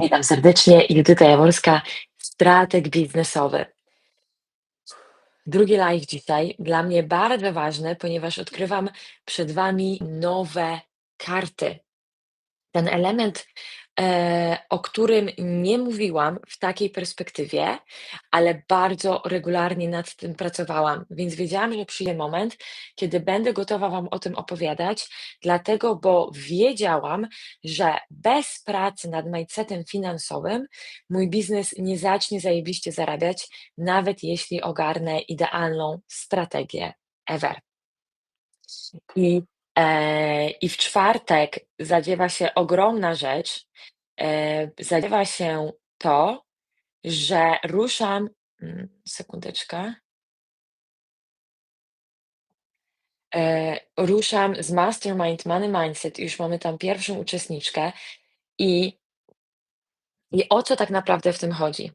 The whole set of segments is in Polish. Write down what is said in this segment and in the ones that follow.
Witam serdecznie, Judyta Jaworska, strateg biznesowy. Drugi live dzisiaj dla mnie bardzo ważny, ponieważ odkrywam przed Wami nowe karty. Ten element, eee, o którym nie mówiłam w takiej perspektywie, ale bardzo regularnie nad tym pracowałam, więc wiedziałam, że przyjdzie moment, kiedy będę gotowa Wam o tym opowiadać, dlatego, bo wiedziałam, że bez pracy nad mindsetem finansowym mój biznes nie zacznie zajebiście zarabiać, nawet jeśli ogarnę idealną strategię ever. I, i w czwartek zadziewa się ogromna rzecz. Eee, zadziewa się to, że ruszam mm, sekundeczkę. Eee, ruszam z Mastermind Money Mindset, już mamy tam pierwszą uczestniczkę i i o co tak naprawdę w tym chodzi?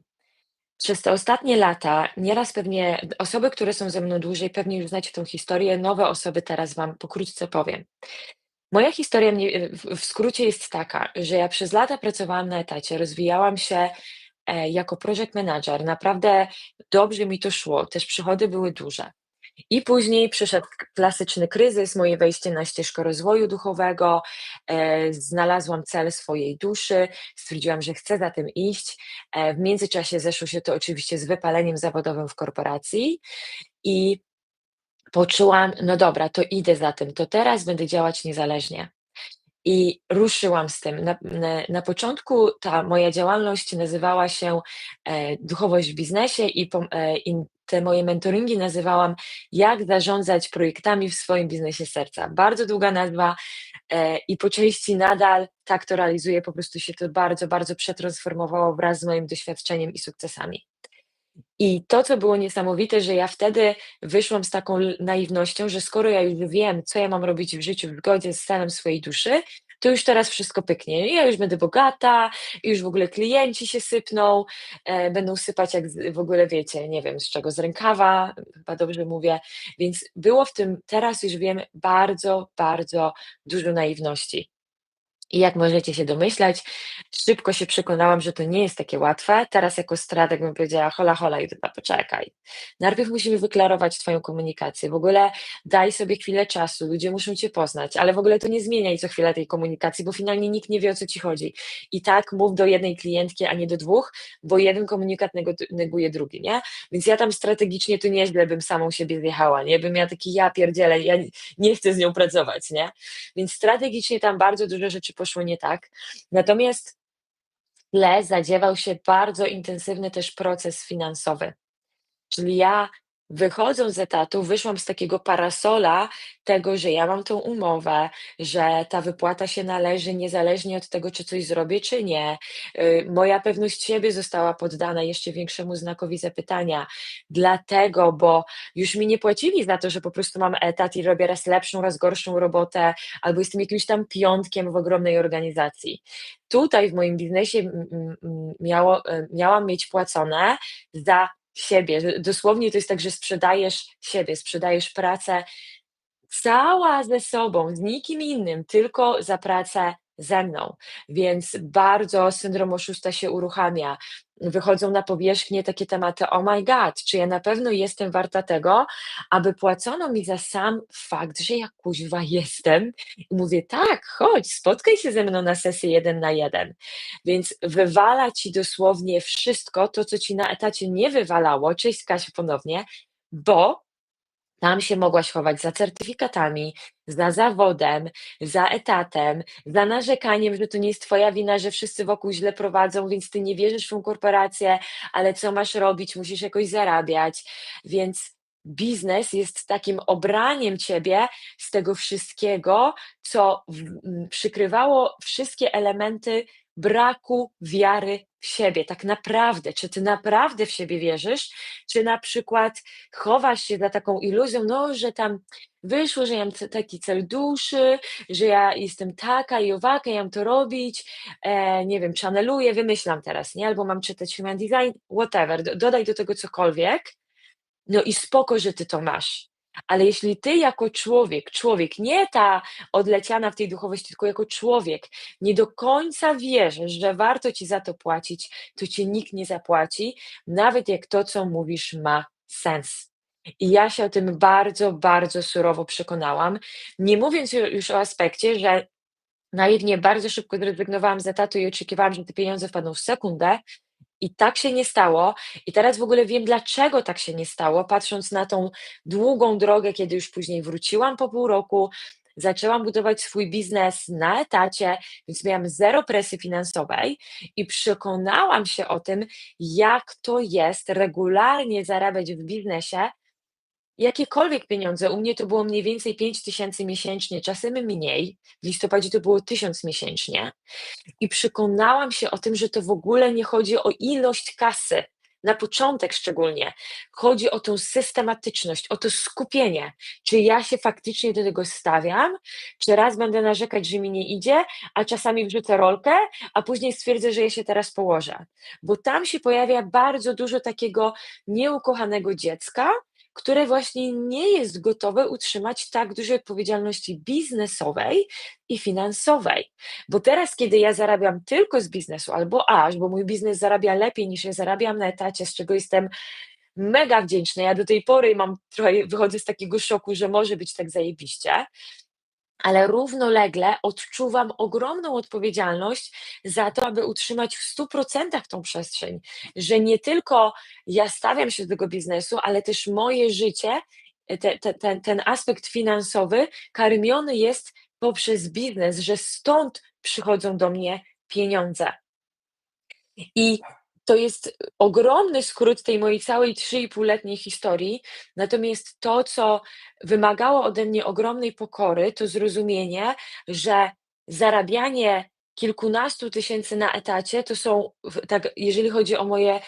Przez te ostatnie lata nieraz pewnie osoby, które są ze mną dłużej, pewnie już znacie tą historię, nowe osoby teraz Wam pokrótce powiem. Moja historia w w skrócie jest taka, że ja przez lata pracowałam na etacie, rozwijałam się, e, jako project manager, naprawdę dobrze mi to szło, też przychody były duże. I później przyszedł klasyczny kryzys, moje wejście na ścieżkę rozwoju duchowego, e, znalazłam cel swojej duszy, stwierdziłam, że chcę za tym iść. E, w międzyczasie zeszło się to oczywiście z wypaleniem zawodowym w korporacji i poczułam: "No dobra, to idę za tym, to teraz będę działać niezależnie". I ruszyłam z tym. Na na na początku ta moja działalność nazywała się, e, Duchowość w biznesie i pom e, i te moje mentoringi nazywałam „Jak zarządzać projektami w swoim biznesie serca”. Bardzo długa nazwa, e, i po części nadal tak to realizuję, po prostu się to bardzo, bardzo przetransformowało wraz z moim doświadczeniem i sukcesami. I to, co było niesamowite, że ja wtedy wyszłam z taką naiwnością, że skoro ja już wiem, co ja mam robić w życiu w zgodzie z stanem swojej duszy, to już teraz wszystko pyknie. Ja już będę bogata, już w ogóle klienci się sypną, e, będą sypać jak w ogóle wiecie, nie wiem z czego, z rękawa, chyba dobrze mówię. Więc było w tym, teraz już wiem, bardzo, bardzo dużo naiwności. I jak możecie się domyślać, szybko się przekonałam, że to nie jest takie łatwe. Teraz jako strateg bym powiedziała: „Hola, hola Judyta, poczekaj. Najpierw musimy wyklarować Twoją komunikację, w ogóle daj sobie chwilę czasu, ludzie muszą Cię poznać, ale w ogóle to nie zmieniaj co chwilę tej komunikacji, bo finalnie nikt nie wie, o co Ci chodzi. I tak mów do jednej klientki, a nie do dwóch, bo jeden komunikat neguje drugi, nie?” Więc ja tam strategicznie to nieźle bym samą siebie zjechała, nie? Bym miała taki: „Ja pierdzielę, ja nie chcę z nią pracować”, nie? Więc strategicznie tam bardzo dużo rzeczy poszło nie tak. Natomiast w tle zadziewał się bardzo intensywny też proces finansowy. Czyli ja wychodząc z etatu, wyszłam z takiego parasola tego, że ja mam tą umowę, że ta wypłata się należy niezależnie od tego, czy coś zrobię, czy nie. Y, moja pewność siebie została poddana jeszcze większemu znakowi zapytania, dlatego, bo już mi nie płacili za to, że po prostu mam etat i robię raz lepszą, raz gorszą robotę, albo jestem jakimś tam piątkiem w ogromnej organizacji. Tutaj w moim biznesie miało e, miałam mieć płacone za siebie, dosłownie to jest tak, że sprzedajesz siebie, sprzedajesz pracę cała ze sobą, z nikim innym, tylko za pracę ze mną. Więc bardzo syndrom oszusta się uruchamia. Wychodzą na powierzchnię takie tematy: „Oh my god, czy ja na pewno jestem warta tego, aby płacono mi za sam fakt, że ja kuźwa jestem?” I mówię: „Tak, chodź, spotkaj się ze mną na sesję 1 na 1”. Więc wywala ci dosłownie wszystko to, co ci na etacie nie wywalało. Cześć Kasiu ponownie, bo tam się mogłaś chować za certyfikatami, za zawodem, za etatem, za narzekaniem, że to nie jest twoja wina, że wszyscy wokół źle prowadzą, więc ty nie wierzysz w tą korporację, ale co masz robić, musisz jakoś zarabiać. Więc biznes jest takim obraniem ciebie z tego wszystkiego, co przykrywało wszystkie elementy braku wiary w siebie. Tak naprawdę, czy ty naprawdę w siebie wierzysz, czy na przykład chowasz się za taką iluzją, no, że tam wyszło, że ja mam taki cel duszy, że ja jestem taka i owaka, ja mam to robić, e, nie wiem, channeluję, wymyślam teraz, nie, albo mam czytać human design, whatever, do dodaj do tego cokolwiek, no i spoko, że ty to masz. Ale jeśli ty jako człowiek człowiek, nie ta odleciana w tej duchowości, tylko jako człowiek, nie do końca wierzysz, że warto ci za to płacić, to ci nikt nie zapłaci, nawet jak to, co mówisz, ma sens. I ja się o tym bardzo, bardzo surowo przekonałam. Nie mówiąc ju już o aspekcie, że naiwnie bardzo szybko zrezygnowałam z etatu i oczekiwałam, że te pieniądze wpadną w sekundę, i tak się nie stało. I teraz w ogóle wiem, dlaczego tak się nie stało, patrząc na tą długą drogę, kiedy już później wróciłam po pół roku, zaczęłam budować swój biznes na etacie, więc miałam zero presji finansowej i przekonałam się o tym, jak to jest regularnie zarabiać w biznesie jakiekolwiek pieniądze. U mnie to było mniej więcej 5000 miesięcznie, czasem mniej. W listopadzie to było 1000 miesięcznie. I przekonałam się o tym, że to w ogóle nie chodzi o ilość kasy, na początek szczególnie. Chodzi o tą systematyczność, o to skupienie. Czy ja się faktycznie do tego stawiam, czy raz będę narzekać, że mi nie idzie, a czasami wrzucę rolkę, a później stwierdzę, że ja się teraz położę. Bo tam się pojawia bardzo dużo takiego nieukochanego dziecka, które właśnie nie jest gotowe utrzymać tak dużej odpowiedzialności biznesowej i finansowej. Bo teraz, kiedy ja zarabiam tylko z biznesu, albo aż, bo mój biznes zarabia lepiej niż ja zarabiam na etacie, z czego jestem mega wdzięczna. Ja do tej pory mam trochę, wychodzę z takiego szoku, że może być tak zajebiście, ale równolegle odczuwam ogromną odpowiedzialność za to, aby utrzymać w 100% tą przestrzeń, że nie tylko ja stawiam się do tego biznesu, ale też moje życie, te, te, ten, ten aspekt finansowy karmiony jest poprzez biznes, że stąd przychodzą do mnie pieniądze. I to jest ogromny skrót tej mojej całej 3,5-letniej historii, natomiast to, co wymagało ode mnie ogromnej pokory, to zrozumienie, że zarabianie kilkunastu tysięcy na etacie to są, tak, jeżeli chodzi o moje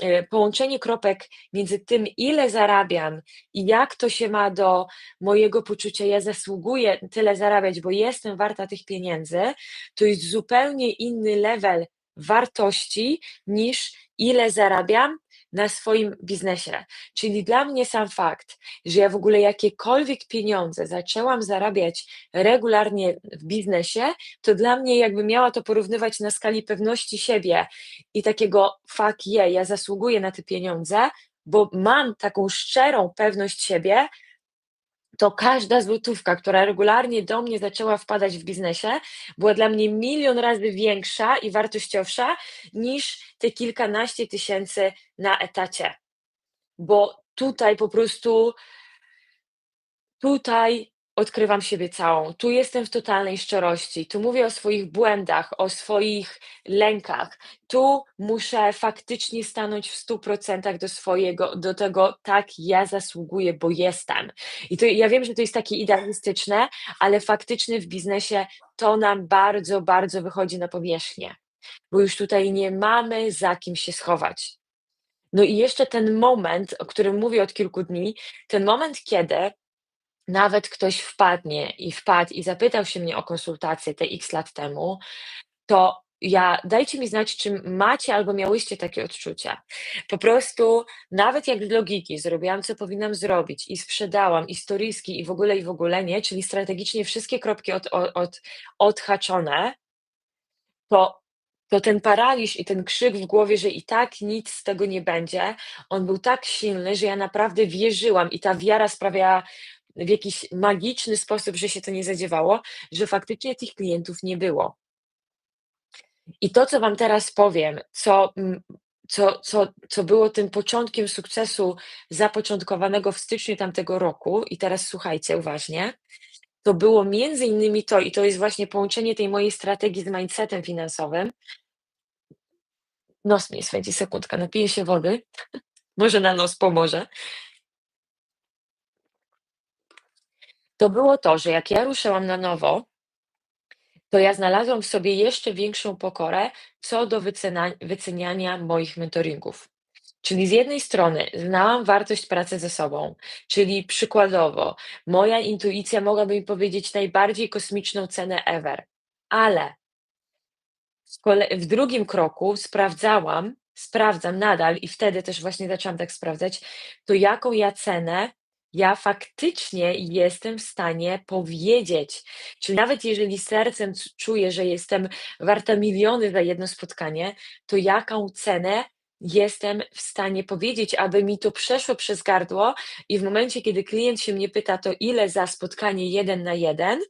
e, połączenie kropek między tym, ile zarabiam i jak to się ma do mojego poczucia, ja zasługuję tyle zarabiać, bo jestem warta tych pieniędzy, to jest zupełnie inny level wartości niż ile zarabiam na swoim biznesie. Czyli dla mnie sam fakt, że ja w ogóle jakiekolwiek pieniądze zaczęłam zarabiać regularnie w biznesie, to dla mnie jakby miała to porównywać na skali pewności siebie i takiego fuck yeah, ja zasługuję na te pieniądze, bo mam taką szczerą pewność siebie, to każda złotówka, która regularnie do mnie zaczęła wpadać w biznesie, była dla mnie milion razy większa i wartościowsza niż te kilkanaście tysięcy na etacie. Bo tutaj po prostu, tutaj odkrywam siebie całą. Tu jestem w totalnej szczerości. Tu mówię o swoich błędach, o swoich lękach. Tu muszę faktycznie stanąć w 100% do swojego, do tego, tak, ja zasługuję, bo jestem. I to ja wiem, że to jest takie idealistyczne, ale faktycznie w biznesie to nam bardzo, bardzo wychodzi na powierzchnię, bo już tutaj nie mamy za kim się schować. No i jeszcze ten moment, o którym mówię od kilku dni, ten moment, kiedy nawet ktoś wpadnie i wpadł i zapytał się mnie o konsultację te X lat temu, to ja dajcie mi znać, czy macie albo miałyście takie odczucia. Po prostu nawet jak logiki zrobiłam, co powinnam zrobić i sprzedałam i storyjski i w ogóle i w ogóle nie, czyli strategicznie wszystkie kropki od, od, od, odhaczone, to to ten paraliż i ten krzyk w głowie, że i tak nic z tego nie będzie, on był tak silny, że ja naprawdę wierzyłam i ta wiara sprawiała w jakiś magiczny sposób, że się to nie zadziewało, że faktycznie tych klientów nie było. I to, co wam teraz powiem, co, mm, co, co, co było tym początkiem sukcesu zapoczątkowanego w styczniu tamtego roku, i teraz słuchajcie uważnie, to było między innymi to, i to jest właśnie połączenie tej mojej strategii z mindsetem finansowym. Nos mnie swędzi, sekundka, napiję się wody, może na nos pomoże. To było to, że jak ja ruszyłam na nowo, to ja znalazłam w sobie jeszcze większą pokorę co do wycena wyceniania moich mentoringów. Czyli z jednej strony znałam wartość pracy ze sobą, czyli przykładowo moja intuicja mogłaby mi powiedzieć najbardziej kosmiczną cenę ever, ale w drugim kroku sprawdzałam, sprawdzam nadal i wtedy też właśnie zaczęłam tak sprawdzać, to jaką ja cenę ja faktycznie jestem w stanie powiedzieć. Czyli nawet jeżeli sercem czuję, że jestem warta miliony za jedno spotkanie, to jaką cenę jestem w stanie powiedzieć, aby mi to przeszło przez gardło i w momencie, kiedy klient się mnie pyta: „To ile za spotkanie 1 na 1?”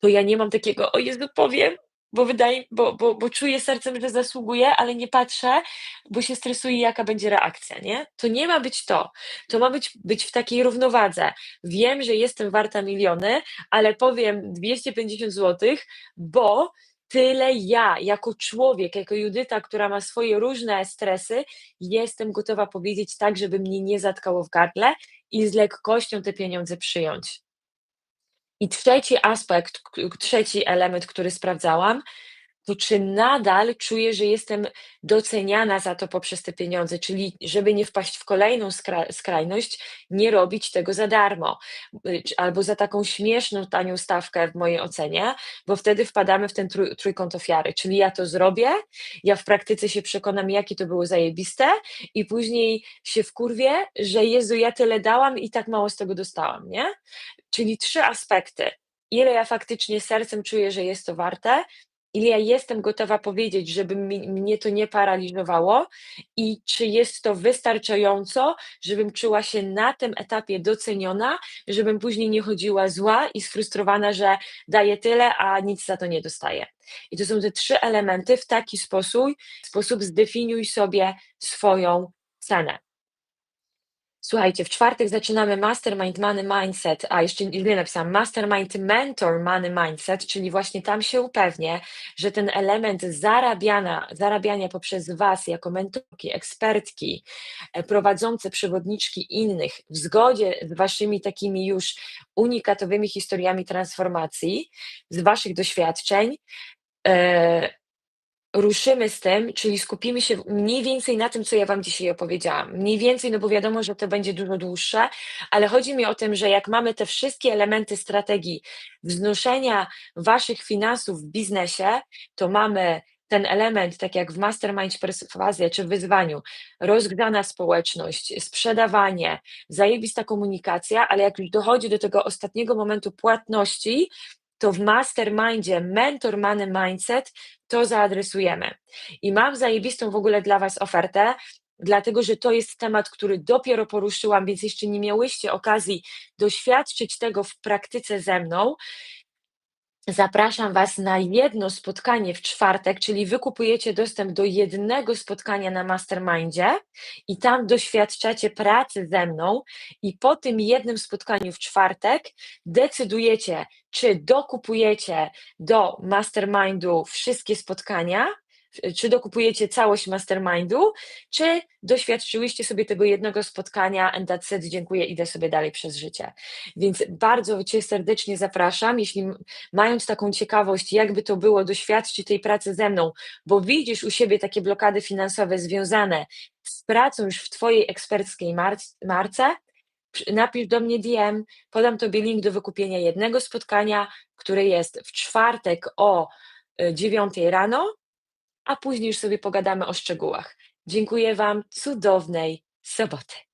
to ja nie mam takiego: „O Jezu, powiem, bo wydaje bo bo bo czuję sercem, że zasługuję, ale nie patrzę, bo się stresuję, jaka będzie reakcja”, nie? To nie ma być to. To ma być być w takiej równowadze. Wiem, że jestem warta miliony, ale powiem 250 złotych, bo tyle ja, jako człowiek, jako Judyta, która ma swoje różne stresy, jestem gotowa powiedzieć tak, żeby mnie nie zatkało w gardle i z lekkością te pieniądze przyjąć. I trzeci aspekt, trzeci element, który sprawdzałam, to czy nadal czuję, że jestem doceniana za to poprzez te pieniądze, czyli żeby nie wpaść w kolejną skra skrajność, nie robić tego za darmo, y, albo za taką śmieszną, tanią stawkę w mojej ocenie, bo wtedy wpadamy w ten trój trójkąt ofiary, czyli ja to zrobię, ja w praktyce się przekonam, jakie to było zajebiste i później się wkurwię, że Jezu, ja tyle dałam i tak mało z tego dostałam, nie? Czyli 3 aspekty. Ile ja faktycznie sercem czuję, że jest to warte, ile ja jestem gotowa powiedzieć, żeby mi mnie to nie paraliżowało i czy jest to wystarczająco, żebym czuła się na tym etapie doceniona, żebym później nie chodziła zła i sfrustrowana, że daję tyle, a nic za to nie dostaję. I to są te 3 elementy. W taki sposób sposób zdefiniuj sobie swoją cenę. Słuchajcie, w czwartek zaczynamy Mastermind Money Mindset, a jeszcze źle napisałam, Mastermind Mentor Money Mindset, czyli właśnie tam się upewnię, że ten element zarabiana zarabiania poprzez Was jako mentorki, ekspertki, e, prowadzące przewodniczki innych w zgodzie z Waszymi takimi już unikatowymi historiami transformacji, z Waszych doświadczeń, e, ruszymy z tym, czyli skupimy się mniej więcej na tym, co ja Wam dzisiaj opowiedziałam. Mniej więcej, no bo wiadomo, że to będzie dużo dłuższe, ale chodzi mi o tym, że jak mamy te wszystkie elementy strategii wznoszenia Waszych finansów w biznesie, to mamy ten element, tak jak w Mastermind Perswazja czy wyzwaniu, rozgrzana społeczność, sprzedawanie, zajebista komunikacja, ale jak już dochodzi do tego ostatniego momentu płatności, to w Mastermindzie Mentor Money Mindset to zaadresujemy. I mam zajebistą w ogóle dla Was ofertę, dlatego że to jest temat, który dopiero poruszyłam, więc jeszcze nie miałyście okazji doświadczyć tego w praktyce ze mną. Zapraszam Was na jedno spotkanie w czwartek, czyli Wy kupujecie dostęp do jednego spotkania na Mastermindzie i tam doświadczacie pracy ze mną. I po tym jednym spotkaniu w czwartek decydujecie, czy dokupujecie do Mastermindu wszystkie spotkania, czy dokupujecie całość Mastermindu, czy doświadczyłyście sobie tego jednego spotkania and that's it, dziękuję, idę sobie dalej przez życie. Więc bardzo Cię serdecznie zapraszam, jeśli mając taką ciekawość, jakby to było doświadczyć tej pracy ze mną, bo widzisz u siebie takie blokady finansowe związane z pracą już w Twojej eksperckiej marc marce, napisz do mnie DM, podam Tobie link do wykupienia jednego spotkania, które jest w czwartek o, y, 9:00 rano, a później już sobie pogadamy o szczegółach. Dziękuję Wam, cudownej soboty.